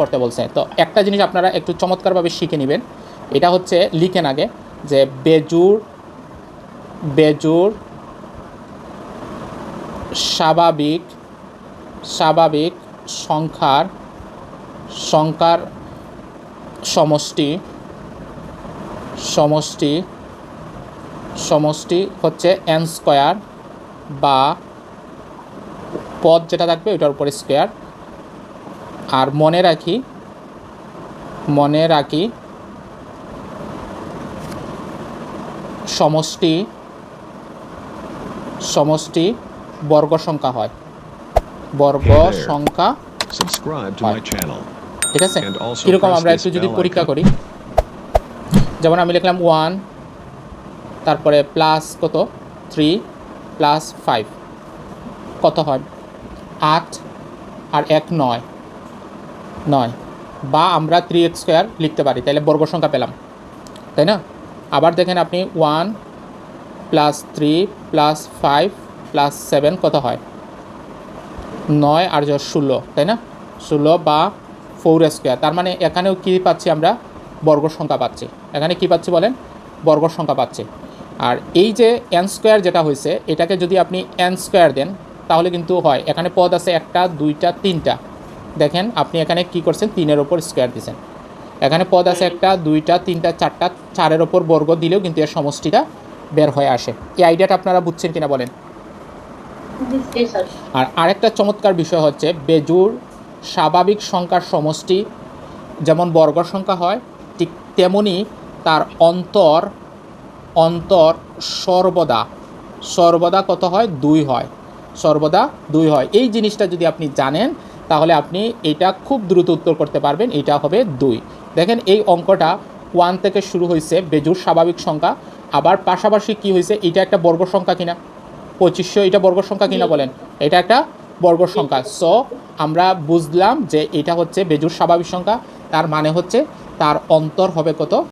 করতে বলছে তো একটা জিনিস আপনারা একটু চমৎকারভাবে শিখে নেবেন। এটা হচ্ছে লিখেন আগে যে বেজুর বেজুর স্বাভাবিক স্বাভাবিক সংখ্যার সংখ্যার সমষ্টি সমষ্টি সমষ্টি হচ্ছে এন স্কোয়ার বা পদ যেটা থাকবে ওইটার উপরে স্কোয়ার আর মনে রাখি মনে রাখি সমষ্টি সমষ্টি বর্গ সংখ্যা হয়। বর্গ সংখ্যা. ঠিক আছে? কীরকম আমরা একটু যদি পরীক্ষা করি। যেমন আমি লিখলাম ওয়ান তারপরে প্লাস কত? থ্রি প্লাস ফাইভ কত হয়? আট আর এক নয়। নয় বা আমরা থ্রি এক্স স্কোয়ার লিখতে পারি তাহলে বর্গ সংখ্যা পেলাম, তাই না? আবার দেখেন আপনি one plus three plus five plus seven কত হয়? নয় আর যা ষোলো, তাই না? ষোলো বা ফোর স্কোয়ার তার মানে এখানেও কী পাচ্ছি আমরা? বর্গ সংখ্যা পাচ্ছি। এখানে কি পাচ্ছি বলেন? বর্গ সংখ্যা পাচ্ছি। আর এই যে এন স্কোয়ার যেটা হয়েছে, এটাকে যদি আপনি এন স্কোয়ার দেন, তাহলে কিন্তু হয়। এখানে পদ আছে একটা, দুইটা, তিনটা। দেখেন আপনি এখানে কি করছেন? তিনের ওপর স্কোয়ার দিয়েছেন এখানে পদ আছে একটা দুইটা তিনটা চারটা চারের ওপর বর্গ দিলেও কিন্তু এর সমষ্টিটা বের হয়ে আসে। এই আইডিয়াটা আপনারা বুঝছেন কিনা বলেন? আর আরেকটা চমৎকার বিষয় হচ্ছে বেজুর স্বাভাবিক সংখ্যার সমষ্টি যেমন বর্গ সংখ্যা হয় ঠিক তেমনি তার অন্তর অন্তর সর্বদা সর্বদা কত হয়? দুই হয়। সর্বদা দুই হয়। এই জিনিসটা যদি আপনি জানেন তাহলে আপনি এটা খুব দ্রুত উত্তর করতে পারবেন এটা হবে দুই। দেখেন এই অঙ্কটা ওয়ান থেকে শুরু হয়েছে বেজুর স্বাভাবিক সংখ্যা। আবার পাশাপাশি কি হয়েছে এটা একটা বর্গ সংখ্যা কিনা? পঁচিশশো এটা বর্গ সংখ্যা কিনা বলেন? এটা একটা বর্গ সংখ্যা। সো আমরা বুঝলাম যে এটা হচ্ছে বেজুর স্বাভাবিক সংখ্যা তার মানে হচ্ছে তার অন্তর হবে কত?